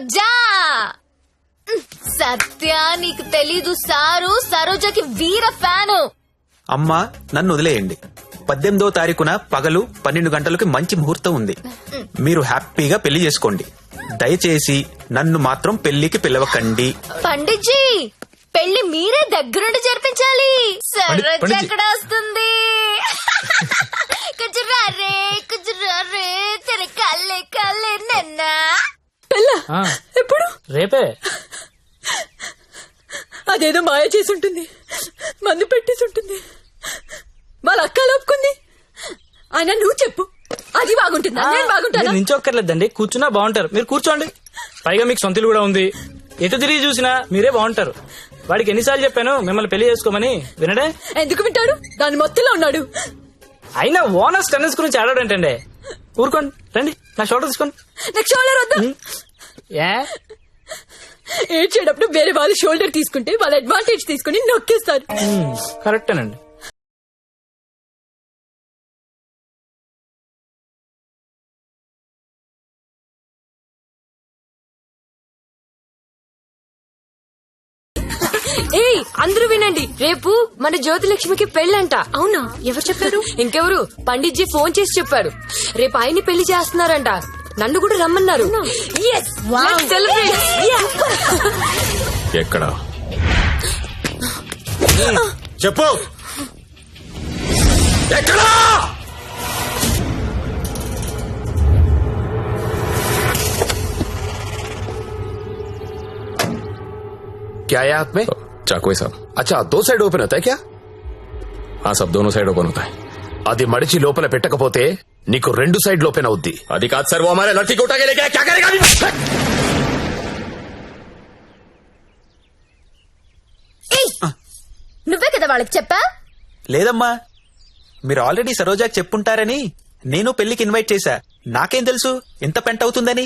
సరోజా సత్య నీకు తెలీదు సారు సరోజకి వీర ఫ్యాను. అమ్మా నన్ను వదిలేయండి. పద్దెనిమిదో తారీఖున పగలు పన్నెండు గంటలకి మంచి ముహూర్తం ఉంది. మీరు హ్యాపీగా పెళ్ళి చేసుకోండి. దయచేసి నన్ను మాత్రం పెళ్ళికి పిలవకండి. పండిట్జీ పెళ్ళి మీరే దగ్గరుండి జరిపించాలి. సరోజ. ఎక్కడ వస్తుంది? కుజురారే కుజురారే తెర కల్లే కల్లే నన్న. ఎప్పుడు? రేపే. అదేదో మాయ చేసి ఉంటుంది మందు పెట్టేసి ఉంటుంది వాళ్ళ అక్క ఒప్పుకుంది అయినా నువ్వు చెప్పు. అది బాగుంటుందా? నేను బాగుంటానా? నించొక్కర్లేదండి. కూర్చున్నా బాగుంటారు. మీరు కూర్చోండి. పైగా మీకు సొంతలు కూడా ఉంది. ఎటు తిరిగి చూసినా మీరే బాగుంటారు. వాడికి ఎన్నిసార్లు చెప్పాను మిమ్మల్ని పెళ్ళి చేసుకోమని వినడే? ఎందుకు వింటాడు దాని మొత్తంలో ఉన్నాడు. అయినా ఓనర్స్ టెన్నిస్ గురించి ఆడాడంటండి. ఊరుకోండి రండి నా షోల్డర్ తీసుకోండి. నాకు షోల్డర్ వద్దా. ఏ? ఏడ్చేటప్పుడు వేరే వాళ్ళు షోల్డర్ తీసుకుంటే వాళ్ళ అడ్వాంటేజ్ తీసుకుని నొక్కేస్తారు. కరెక్టేనండి అందరూ వినండి రేపు మన జ్యోతిలక్ష్మికి పెళ్ళంట అవునా ఎవరు చెప్పారు ఇంకెవరు పండిట్జీ ఫోన్ చేసి చెప్పారు రేపు ఆయన్ని పెళ్లి చేస్తున్నారంట నన్ను కూడా రమ్మన్నారు Yes, let's celebrate. Yeah. ఎక్కడ చెప్పు ఎక్కడా क्या है हाथ में చాకువే సాబ్ अच्छा दो साइड ओपन होता है क्या ఆ సబ్ దోనో సైడ్ ఓపెన్ అవుతాయి అది మడిచి లోపల పెట్టకపోతే నీకు రెండు సైడ్ ఓపెన్ అవుద్ది అది కాదు సార్ वो हमारे लड़की को उठा के लेके आया, क्या करेगा अभी? ఏయ్, నువ్వే కదా వాళ్ళకి చెప్పా లేదమ్మా మీరు ఆల్రెడీ సరోజాకి చెప్పుంటారని నేను పెళ్లికి ఇన్వైట్ చేశా నాకేం తెలుసు ఎంత పెంట అవుతుందని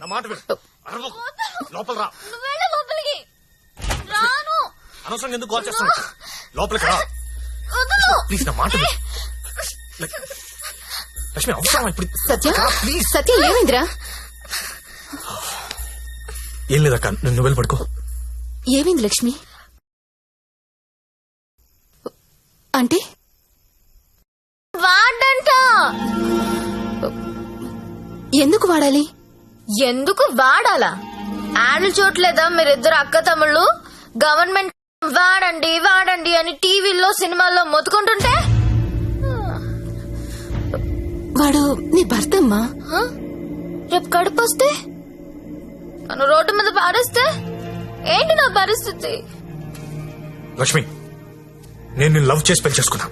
నా మాట విను. అరవకు. లోపల రా. నువ్వు వెళ్ళు లోపలికి. రాను. అనవసరంగా ఎందుకు కాల్ చేస్తాను లోపలికి రా. ప్లీజ్ నా మాట విను. లక్ష్మి అవసరం ఇప్పుడు? సత్య? సత్య ఏమైందిరా? ఏం లేదక్క నువ్వు వెళ్ళి పడుకో. ఏమైంది లక్ష్మి? అంటే? ఎందుకు వాడాలి? ఎందుకు వాడాలా? యాడ్లు చూడలేదా మీరిద్దరు అక్క తమ్ముళ్ళు? గవర్నమెంట్ వాడండి వాడండి అని టీవీల్లో సినిమాల్లో మొత్తుకుంటుంటే? వాడు నీ భర్త అమ్మా? రేపు కడుపు వస్తే? నన్ను రోడ్డు మీద పారేస్తే? ఏంటి నా పరిస్థితి? లక్ష్మి నేను నిన్ను లవ్ చేసి పెళ్ళి చేసుకున్నా.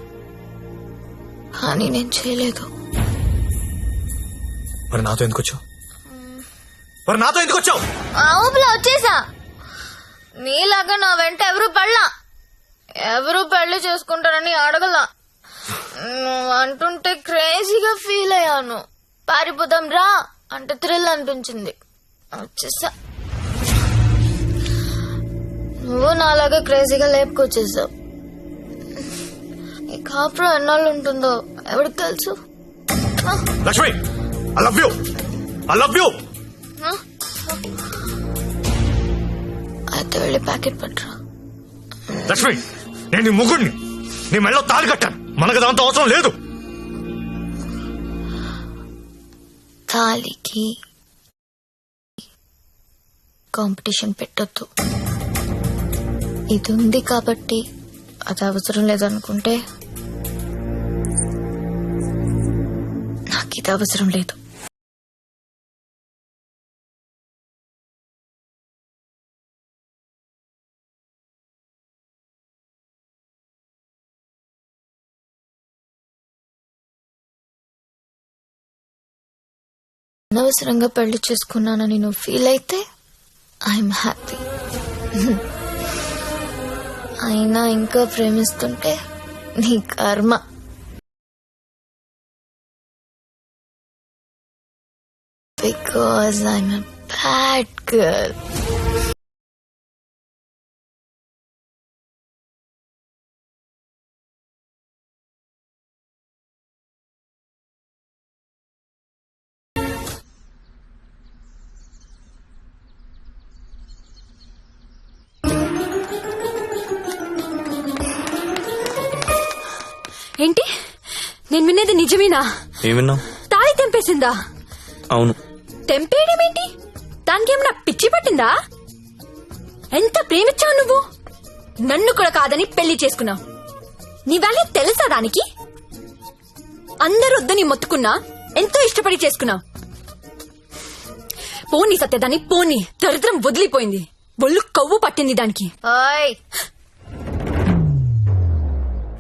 కానీ నేను చేయలేదు. మరి నాతో ఎందుకు వచ్చావు? మరి నాతో ఎందుకు వచ్చావు? ఆ ఊపిలో వచ్చేసా. నీలాగా నా వెంట ఎవరు పడలా ఎవరు పెళ్ళి చేసుకుంటారని అడగలా. నువ్వు అంటుంటే క్రేజీగా ఫీల్ అయ్యాను. పారిపోదాం రా అంటే థ్రిల్ అనిపించింది. వచ్చేసా. నువ్వు నాలాగా క్రేజీగా లేపుకొచ్చేసావు. ఈ కాపురం ఎన్నాళ్ళు ఉంటుందో ఎవరికి తెలుసు? Lakshmi! I love you I love you అయితే వెళ్ళి ప్యాకెట్ పట్టరా. లక్ష్మి నేను నీ ముగ్గుడిని నీ మెళ్ళో తాళి కట్టాను. మనకు దాంతో అవసరం లేదు. తాలికి కాంపిటీషన్ పెట్టొద్దు. ఇది ఉంది కాబట్టి అది అవసరం లేదనుకుంటే నాకు ఇది అవసరం లేదు. అనవసరంగా పెళ్ళి చేసుకున్నానని నువ్వు ఫీల్ అయితే ఐఎమ్ హ్యాపీ అయినా ఇంకా ప్రేమిస్తుంటే నీ కర్మ. బికాజ్ ఐఎమ్ బ్యాడ్ గర్ల్ ఏంటి? నేను వినేది నిజమేనా? ఏం విన్నావు? తాళి తెంపేసిందా? అవును. తెంపేయడం ఏంటి? దానికి ఏమన్నా పిచ్చి పట్టిందా? ఎంత ప్రేమించావు నువ్వు? నన్ను కూడా కాదని పెళ్ళి చేసుకున్నావు. నీ వాల్యూ తెలుసా దానికి? అందరూ వద్దని మొత్తుకున్నా ఎంతో ఇష్టపడి చేసుకున్నావు. పోనీ సత్యదాన్ని పోనీ. దరిద్రం వదిలిపోయింది. ఒళ్ళు కొవ్వు పట్టింది దానికి. ఓయ్!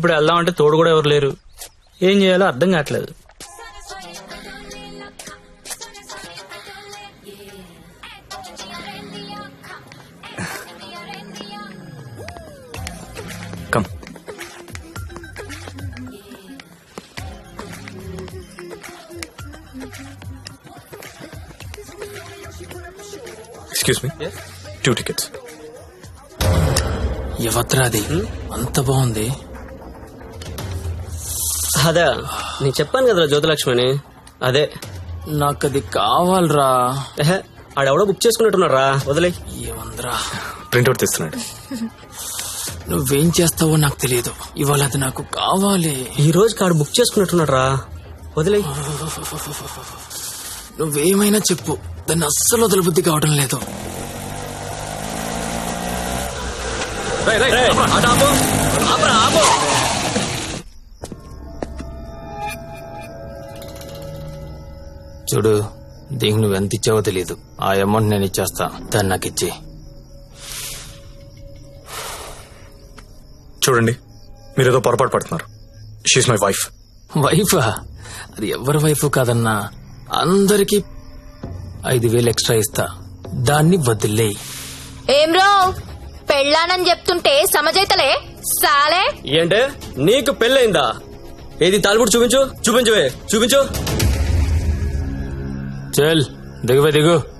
ఇప్పుడు వెళ్దామంటే తోడు కూడా ఎవరు లేరు. ఏం చేయాలో అర్థం కావట్లేదు. Come excuse me two tickets ఎవత్రాది అంత బాగుంది. అదే నేను చెప్పాను కదరా జ్యోతిలక్ష్మి అదే. నాకు అది కావాలరా ఆడెవడో బుక్ చేసుకున్నట్టున్నారా వదిలే. ఏమందిరా. ప్రింట్అవుట్ తీస్తున్నాడు. నువ్వేం చేస్తావో నాకు తెలియదు. ఇవాళ అది నాకు కావాలి. ఈ రోజు కాడు బుక్ చేసుకున్నట్టున్నారా వదిలే. నువ్వేమైనా చెప్పు. దాన్ని అస్సలు వదలబుద్ధి కావడం లేదు. చూడు దీనికి నువ్వు ఎంత ఇచ్చావో తెలియదు ఆ అమౌంట్ నేను ఇచ్చేస్తా. దాన్ని నాకు ఇచ్చి. చూడండి మీరు ఏదో పొరపాటు పడుతున్నారు. షీఈ్ మై వైఫ్ వైఫా అది ఎవరి వైఫ్ కాదన్నా? అందరికి ఐదు వేలు ఎక్స్ట్రా ఇస్తా. దాన్ని వదిలేయి ఏం రో? పెళ్ళానని చెప్తుంటే సమజైతలే? సాలే? ఏంటే? నీకు పెళ్ళైందా ఏది తాలిపుడు చూపించు? చూపించువే. చూపించు. चल देखो भाई देखो।